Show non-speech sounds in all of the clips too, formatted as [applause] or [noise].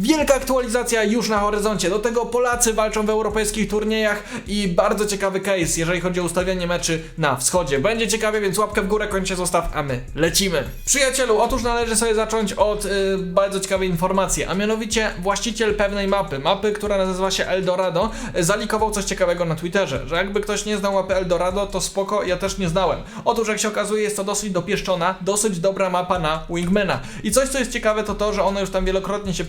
Wielka aktualizacja już na horyzoncie. Do tego Polacy walczą w europejskich turniejach i bardzo ciekawy case, jeżeli chodzi o ustawianie meczy na wschodzie. Będzie ciekawie, więc łapkę w górę kończę zostaw, a my lecimy. Przyjacielu, otóż należy sobie zacząć od y, bardzo ciekawej informacji, a mianowicie właściciel pewnej mapy, mapy, która nazywa się Eldorado, zalikował coś ciekawego na Twitterze, że jakby ktoś nie znał mapy Eldorado, to spoko, ja też nie znałem. Otóż jak się okazuje, jest to dosyć dopieszczona, dosyć dobra mapa na Wingmana. I coś, co jest ciekawe, to to, że ona już tam wielokrotnie się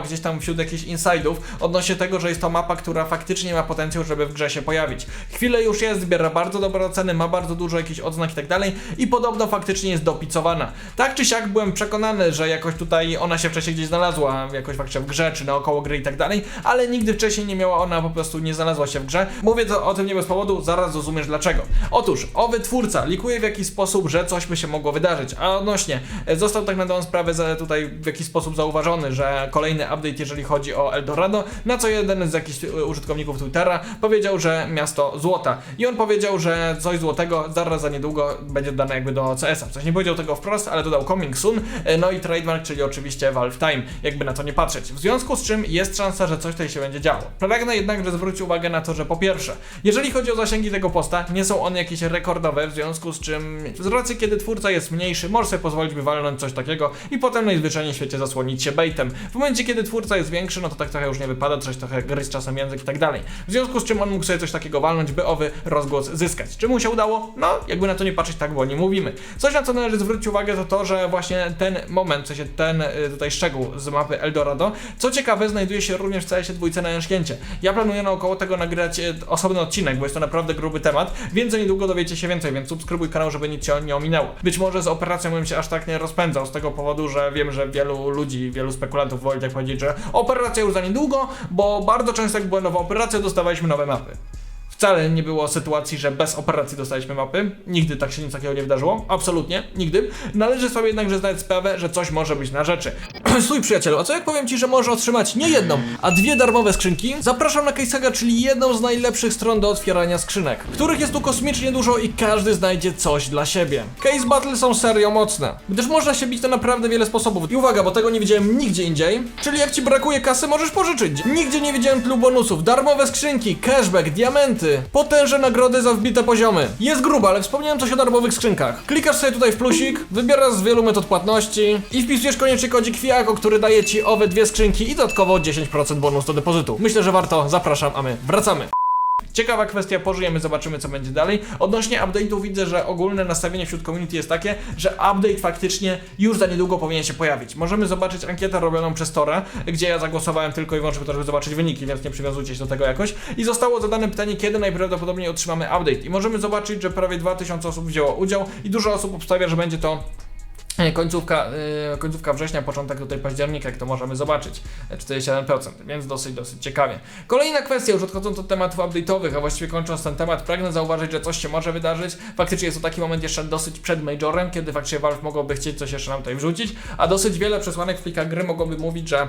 gdzieś tam wśród jakichś insidów odnośnie tego, że jest to mapa, która faktycznie ma potencjał, żeby w grze się pojawić. Chwilę już jest, zbiera bardzo dobre oceny, ma bardzo dużo jakichś odznak i tak dalej i podobno faktycznie jest dopicowana. Tak czy siak byłem przekonany, że jakoś tutaj ona się wcześniej gdzieś znalazła, jakoś faktycznie w grze, czy naokoło gry i tak dalej, ale nigdy wcześniej nie miała ona, po prostu nie znalazła się w grze. Mówię to o tym nie bez powodu, zaraz zrozumiesz dlaczego. Otóż, owy twórca likuje w jakiś sposób, że coś by się mogło wydarzyć, a odnośnie, e, został tak na dobrą sprawę tutaj w jakiś sposób zauważony, że kolejny update, jeżeli chodzi o Eldorado, na co jeden z jakichś e, użytkowników Twittera powiedział, że miasto złota. I on powiedział, że coś złotego zaraz za niedługo będzie dane jakby do CS-a. Coś nie powiedział tego wprost, ale dodał coming soon, e, no i trademark, czyli oczywiście Valve Time, jakby na to nie patrzeć. W związku z czym jest szansa, że coś tutaj się będzie działo. Pragnę jednakże zwrócić uwagę na to, że po pierwsze, jeżeli chodzi o zasięgi tego posta, nie są one jakieś rekordowe, w związku z czym z racji kiedy twórca jest mniejszy, może sobie pozwolić by walnąć coś takiego i potem najzwyczajniej w świecie zasłonić się baitem. W momencie kiedy twórca jest większy, no to tak trochę już nie wypada, coś trochę gryźć czasem język i tak dalej. W związku z czym on mógł sobie coś takiego walnąć, by owy rozgłos zyskać. Czy mu się udało? No, jakby na to nie patrzeć, tak bo nie mówimy. Coś na co należy zwrócić uwagę to to, że właśnie ten moment, w sensie ten y, tutaj szczegół z mapy Eldorado, co ciekawe, znajduje się również w CS dwójce na Jęszkięcie. Ja planuję naokoło tego nagrać y, osobny odcinek, bo jest to naprawdę gruby temat, więc niedługo dowiecie się więcej, więc subskrybuj kanał, żeby nic cię nie ominęło. Być może z operacją bym się aż tak nie rozpędzał, z tego powodu, że wiem, że wielu ludzi, wielu spekulantów woli powiedzieć, że operacja już za niedługo, bo bardzo często jak była nowa operacja, dostawaliśmy nowe mapy. Wcale nie było sytuacji, że bez operacji dostaliśmy mapy. Nigdy tak się nic takiego nie wydarzyło. Absolutnie, nigdy. Należy sobie jednakże zdać sprawę, że coś może być na rzeczy. [clears throat] Stój przyjacielu, a co jak powiem ci, że możesz otrzymać nie jedną, a dwie darmowe skrzynki? Zapraszam na CaseSaga, czyli jedną z najlepszych stron do otwierania skrzynek, których jest tu kosmicznie dużo i każdy znajdzie coś dla siebie. Case Battle są serio mocne, gdyż można się bić na naprawdę wiele sposobów. I uwaga, bo tego nie widziałem nigdzie indziej. Czyli jak ci brakuje kasy, możesz pożyczyć. Nigdzie nie widziałem tylu bonusów. Darmowe skrzynki, cashback, diamenty, potężne nagrody za wbite poziomy. Jest grubo, ale wspomniałem coś o darmowych skrzynkach. Klikasz sobie tutaj w plusik, wybierasz z wielu metod płatności i wpisujesz koniecznie kodzik FIAKO, który daje ci owe dwie skrzynki i dodatkowo 10% bonus do depozytu. Myślę, że warto, zapraszam, a my wracamy. Ciekawa kwestia, pożyjemy, zobaczymy co będzie dalej. Odnośnie update'u widzę, że ogólne nastawienie wśród community jest takie, że update faktycznie już za niedługo powinien się pojawić. Możemy zobaczyć ankietę robioną przez Tora, gdzie ja zagłosowałem tylko i wyłącznie po to, żeby zobaczyć wyniki, więc nie przywiązujcie się do tego jakoś. I zostało zadane pytanie, kiedy najprawdopodobniej otrzymamy update. I możemy zobaczyć, że prawie 2000 osób wzięło udział i dużo osób obstawia, że będzie to Końcówka, yy, końcówka września, początek tutaj października, jak to możemy zobaczyć, e, 47%, więc dosyć, dosyć ciekawie. Kolejna kwestia, już odchodząc od tematów update'owych, a właściwie kończąc ten temat, pragnę zauważyć, że coś się może wydarzyć. Faktycznie jest to taki moment jeszcze dosyć przed Majorem, kiedy faktycznie Valve mogłoby chcieć coś jeszcze nam tutaj wrzucić, a dosyć wiele przesłanek w plikach gry mogłoby mówić, że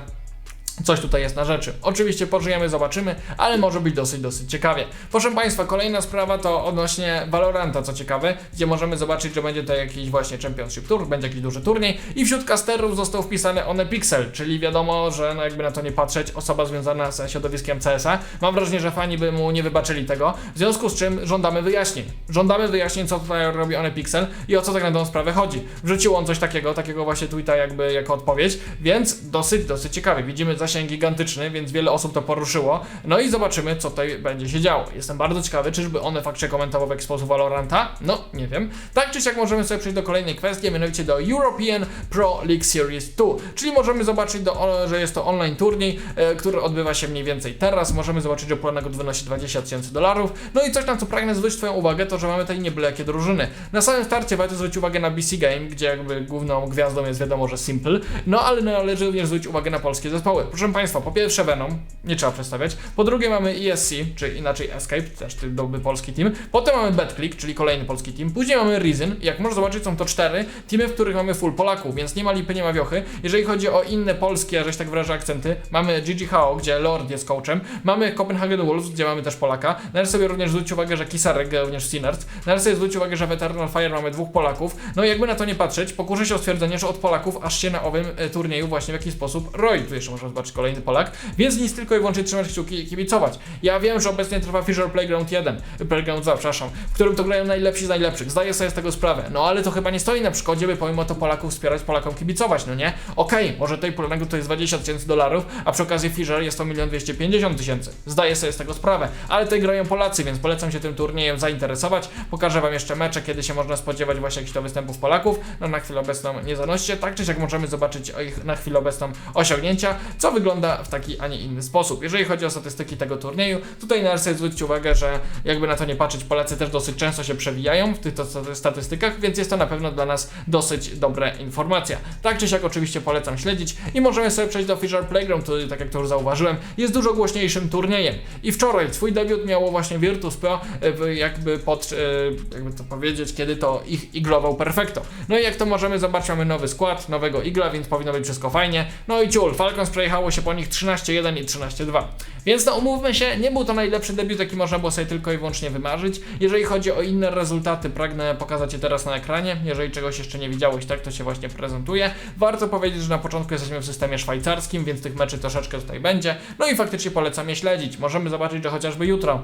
Coś tutaj jest na rzeczy. Oczywiście pożyjemy, zobaczymy, ale może być dosyć, dosyć ciekawie. Proszę Państwa, kolejna sprawa to odnośnie Valoranta, co ciekawe, gdzie możemy zobaczyć, że będzie to jakiś właśnie Championship Tour, będzie jakiś duży turniej i wśród casterów został wpisany One Pixel, czyli wiadomo, że no jakby na to nie patrzeć, osoba związana ze środowiskiem CS-a. Mam wrażenie, że fani by mu nie wybaczyli tego, w związku z czym żądamy wyjaśnień. Żądamy wyjaśnień, co tutaj robi One Pixel i o co tak na sprawę chodzi. Wrzucił on coś takiego, takiego właśnie tweeta jakby jako odpowiedź, więc dosyć, dosyć ciekawy. Widzimy zasięg gigantyczny, więc wiele osób to poruszyło. No i zobaczymy, co tutaj będzie się działo. Jestem bardzo ciekawy, czyżby one faktycznie komentował w sposób Valoranta? No, nie wiem. Tak czy siak możemy sobie przejść do kolejnej kwestii, a mianowicie do European Pro League Series 2, czyli możemy zobaczyć, do, że jest to online turniej, e, który odbywa się mniej więcej teraz. Możemy zobaczyć, że nagród wynosi 20 tysięcy dolarów. No i coś, na co pragnę zwrócić Twoją uwagę, to, że mamy tutaj nie byle jakie drużyny. Na samym starcie warto zwrócić uwagę na BC Game, gdzie jakby główną gwiazdą jest wiadomo, że Simple, no ale należy również zwrócić uwagę na polskie zespoły. Proszę Państwa, po pierwsze Venom, nie trzeba przedstawiać. Po drugie mamy ESC, czy inaczej Escape, też dobry polski team. Potem mamy BetClick, czyli kolejny polski team. Później mamy Reason. Jak można zobaczyć, są to cztery teamy, w których mamy full Polaków, więc nie ma lipy, nie ma wiochy. Jeżeli chodzi o inne polskie, żeś tak wyrażę akcenty, mamy GG Hao, gdzie Lord jest coachem. Mamy Copenhagen Wolves, gdzie mamy też Polaka. Należy sobie również zwrócić uwagę, że Kisarek również w Sinners. Należy sobie zwrócić uwagę, że w Eternal Fire mamy dwóch Polaków. No i jakby na to nie patrzeć, pokuszę się o stwierdzenie, że od Polaków aż się na owym e, turnieju właśnie w jakiś sposób roi. Tu jeszcze można zobaczyć zobaczyć kolejny Polak, więc nic tylko i wyłącznie trzymać kciuki i kibicować. Ja wiem, że obecnie trwa Fisher Playground 1, Playground 2, przepraszam, w którym to grają najlepsi z najlepszych, zdaję sobie z tego sprawę, no ale to chyba nie stoi na przeszkodzie, by pomimo to Polaków wspierać, Polakom kibicować, no nie? Okej, może tej Polaków to jest 20 tysięcy dolarów, a przy okazji Fisher jest to 1 250 tysięcy, zdaję sobie z tego sprawę, ale tutaj grają Polacy, więc polecam się tym turniejem zainteresować, pokażę wam jeszcze mecze, kiedy się można spodziewać właśnie jakichś to występów Polaków, no na chwilę obecną nie zanoście, tak czy siak możemy zobaczyć ich na chwilę obecną osiągnięcia, co wygląda w taki, a nie inny sposób. Jeżeli chodzi o statystyki tego turnieju, tutaj należy zwrócić uwagę, że jakby na to nie patrzeć, Polacy też dosyć często się przewijają w tych statystykach, więc jest to na pewno dla nas dosyć dobra informacja. Tak czy siak oczywiście polecam śledzić i możemy sobie przejść do Fisher Playground, który, tak jak to już zauważyłem, jest dużo głośniejszym turniejem. I wczoraj swój debiut miało właśnie Virtus Pro, e, jakby pod, e, jakby to powiedzieć, kiedy to ich iglował perfekto. No i jak to możemy zobaczyć, mamy nowy skład, nowego igla, więc powinno być wszystko fajnie. No i ciul, Falcons przejechało się po nich 13-1 i 13-2. Więc no umówmy się, nie był to najlepszy debiut, jaki można było sobie tylko i wyłącznie wymarzyć. Jeżeli chodzi o inne rezultaty, pragnę pokazać je teraz na ekranie. Jeżeli czegoś jeszcze nie widziałeś, tak to się właśnie prezentuje. Warto powiedzieć, że na początku jesteśmy w systemie szwajcarskim, więc tych meczy troszeczkę tutaj będzie. No i faktycznie polecam je śledzić. Możemy zobaczyć, że chociażby jutro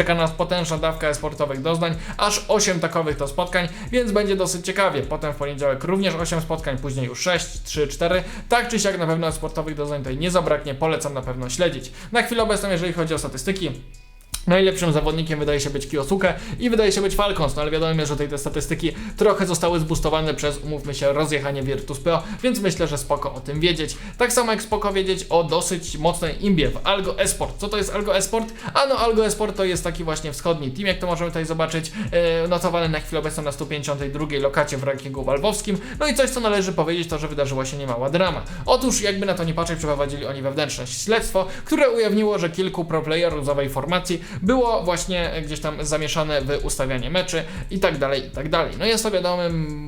Czeka nas potężna dawka sportowych doznań, aż 8 takowych to spotkań, więc będzie dosyć ciekawie. Potem w poniedziałek również 8 spotkań, później już 6, 3, 4. Tak czy siak na pewno sportowych doznań tutaj nie zabraknie, polecam na pewno śledzić. Na chwilę obecną, jeżeli chodzi o statystyki, Najlepszym zawodnikiem wydaje się być Kiyosuke i wydaje się być Falcons, no ale wiadomo że tutaj te statystyki trochę zostały zbustowane przez, umówmy się, rozjechanie Virtus Pro, więc myślę, że spoko o tym wiedzieć. Tak samo jak spoko wiedzieć o dosyć mocnej imbie w Algo Esport. Co to jest Algo Esport? A no Algo Esport to jest taki właśnie wschodni team, jak to możemy tutaj zobaczyć, e, notowany na chwilę obecną na 152 lokacie w rankingu walwowskim. No i coś, co należy powiedzieć, to że wydarzyła się niemała drama. Otóż, jakby na to nie patrzeć, przeprowadzili oni wewnętrzne śledztwo, które ujawniło, że kilku pro playerów z owej formacji było właśnie gdzieś tam zamieszane w ustawianie meczy i tak dalej, i tak dalej. No jest to wiadomo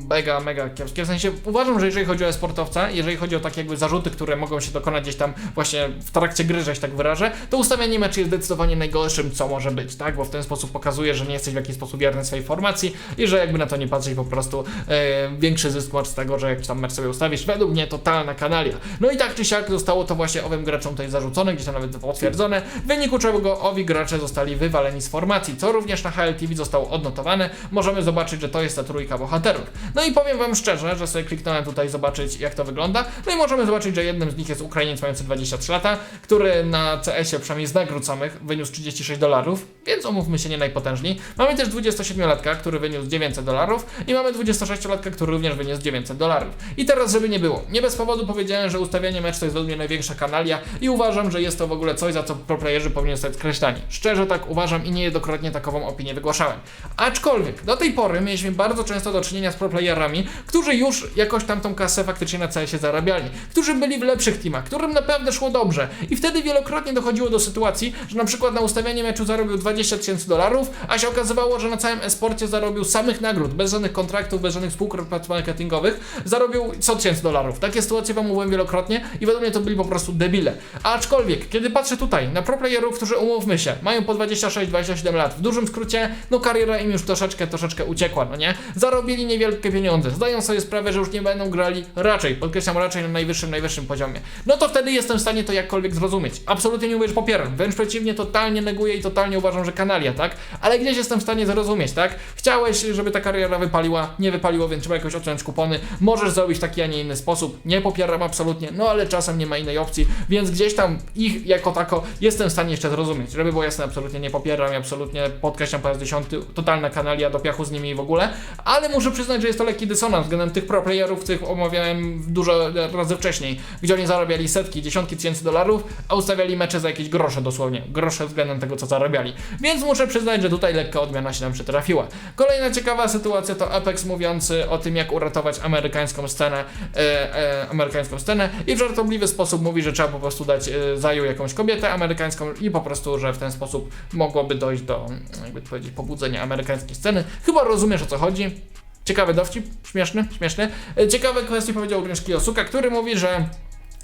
mega, mega kiepskie. W sensie uważam, że jeżeli chodzi o sportowca, jeżeli chodzi o takie jakby zarzuty, które mogą się dokonać gdzieś tam właśnie w trakcie gry, że się tak wyrażę, to ustawianie meczy jest zdecydowanie najgorszym, co może być, tak? Bo w ten sposób pokazuje, że nie jesteś w jakiś sposób wierny swojej formacji i że jakby na to nie patrzeć po prostu e, większy zysk masz z tego, że jak tam mecz sobie ustawisz. Według mnie totalna kanalia. No i tak czy siak zostało to właśnie owym graczom tutaj zarzucone, gdzieś tam nawet potwierdzone, w wyniku czego owi gracze zostali wywaleni z formacji, co również na HLTV zostało odnotowane. Możemy zobaczyć, że to jest ta trójka bohaterów. No i powiem Wam szczerze, że sobie kliknąłem tutaj zobaczyć, jak to wygląda. No i możemy zobaczyć, że jednym z nich jest Ukrainiec mający 23 lata, który na CS-ie przynajmniej z nagród samych wyniósł 36 dolarów, więc omówmy się nie najpotężniej. Mamy też 27-latka, który wyniósł 900 dolarów i mamy 26-latka, który również wyniósł 900 dolarów. I teraz, żeby nie było, nie bez powodu powiedziałem, że ustawianie meczu to jest według mnie największa kanalia i uważam, że jest to w ogóle coś, za co proplayerzy powinni zostać skreślani. Szczerze tak uważam i niejednokrotnie takową opinię wygłaszałem. Aczkolwiek do tej pory mieliśmy bardzo często do czynienia z proplayerami, którzy już jakoś tam tą kasę faktycznie na CS-ie zarabiali, którzy byli w lepszych teamach, którym naprawdę szło dobrze i wtedy wielokrotnie dochodziło do sytuacji, że na przykład na ustawianie meczu zarobił 20 tysięcy dolarów, a się okazywało, że na całym esporcie zarobił samych nagród, bez żadnych kontraktów, bez żadnych współprac marketingowych, zarobił 100 tysięcy dolarów. Takie sytuacje wam mówiłem wielokrotnie i według mnie to byli po prostu debile. Aczkolwiek, kiedy patrzę tutaj na proplayerów, którzy umówmy się, mają po 26-27 lat, w dużym skrócie, no kariera im już troszeczkę, troszeczkę uciekła, no nie? Zarobili niewielkie pieniądze, zdają sobie sprawę, że już nie będą grali raczej, podkreślam raczej na najwyższym, najwyższym poziomie. No to wtedy jestem w stanie to jakkolwiek zrozumieć. Absolutnie nie mówię, że popieram, wręcz przeciwnie, totalnie neguję i totalnie uważam, że kanalia, tak? Ale gdzieś jestem w stanie zrozumieć, tak? Chciałeś, żeby ta kariera wypaliła, nie wypaliło, więc trzeba jakoś odciąć kupony. Możesz zrobić taki, a nie inny sposób. Nie popieram absolutnie, no ale czasem nie ma innej opcji, więc gdzieś tam ich jako tako jestem w stanie jeszcze zrozumieć. Żeby było jasne, absolutnie nie popieram i absolutnie podkreślam po raz dziesiąty, totalna kanalia do piachu z nimi w ogóle, ale muszę przyznać, że jest to lekki dysonans względem tych pro playerów, których omawiałem dużo razy wcześniej, gdzie oni zarabiali setki, dziesiątki tysięcy dolarów, a ustawiali mecze za jakieś grosze dosłownie, grosze względem tego, co zarabiali. Więc muszę przyznać, że tutaj lekka odmiana się nam przytrafiła. Kolejna ciekawa sytuacja to Apex mówiący o tym, jak uratować amerykańską scenę, e, e, amerykańską scenę i w żartobliwy sposób mówi, że trzeba po prostu dać e, zajął jakąś kobietę amerykańską i po prostu, że w ten sposób mogłoby dojść do, jakby to powiedzieć, pobudzenia amerykańskiej sceny. Chyba rozumiesz o co chodzi. Ciekawy dowcip, śmieszny, śmieszny. E, Ciekawe kwestie powiedział również Kiyosuka, który mówi, że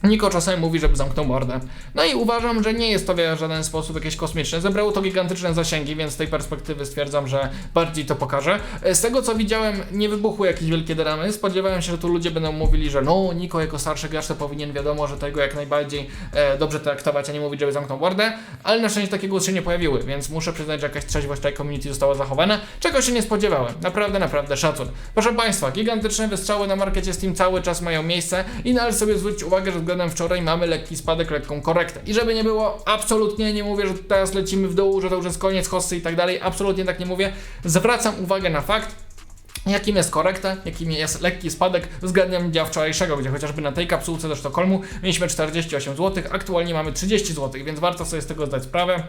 Niko czasami mówi, żeby zamknął mordę. No i uważam, że nie jest to w żaden sposób jakieś kosmiczne. Zebrało to gigantyczne zasięgi, więc z tej perspektywy stwierdzam, że bardziej to pokaże. E, Z tego co widziałem, nie wybuchły jakieś wielkie dramy. Spodziewałem się, że tu ludzie będą mówili, że no, Niko jako starszy gracz to powinien wiadomo, że tego jak najbardziej e, dobrze traktować, a nie mówić, żeby zamknął mordę. Ale na szczęście takie głosy się nie pojawiły, więc muszę przyznać, że jakaś trzeźwość tej community została zachowana, czego się nie spodziewałem. Naprawdę, naprawdę szacun. Proszę Państwa, gigantyczne wystrzały na markecie Steam cały czas mają miejsce i należy sobie zwrócić uwagę, że względem wczoraj mamy lekki spadek, lekką korektę. I żeby nie było, absolutnie nie mówię, że teraz lecimy w dół, że to już jest koniec hossy i tak dalej, absolutnie tak nie mówię. Zwracam uwagę na fakt, Jakim jest korekta, jakim jest lekki spadek względem dnia wczorajszego, gdzie chociażby na tej kapsułce do Sztokholmu mieliśmy 48 zł, aktualnie mamy 30 zł, więc warto sobie z tego zdać sprawę.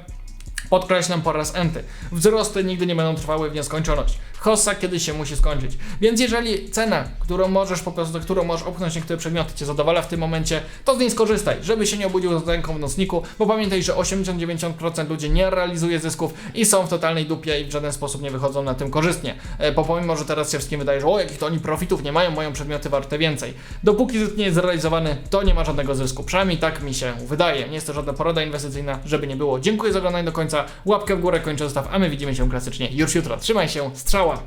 Podkreślam po raz enty. Wzrosty nigdy nie będą trwały w nieskończoność. Hossa kiedyś się musi skończyć. Więc jeżeli cena, którą możesz po prostu, którą możesz opchnąć niektóre przedmioty cię zadowala w tym momencie, to z niej skorzystaj, żeby się nie obudził z ręką w nocniku, bo pamiętaj, że 80-90% ludzi nie realizuje zysków i są w totalnej dupie i w żaden sposób nie wychodzą na tym korzystnie. E, Bo pomimo, że teraz się wszystkim wydaje, że o, jakich to oni profitów nie mają, mają przedmioty warte więcej. Dopóki zysk nie jest zrealizowany, to nie ma żadnego zysku. Przynajmniej tak mi się wydaje. Nie jest to żadna porada inwestycyjna, żeby nie było. Dziękuję za oglądanie do końca. Łapkę w górę, kończę zostaw, a my widzimy się klasycznie już jutro. Trzymaj się, strzała!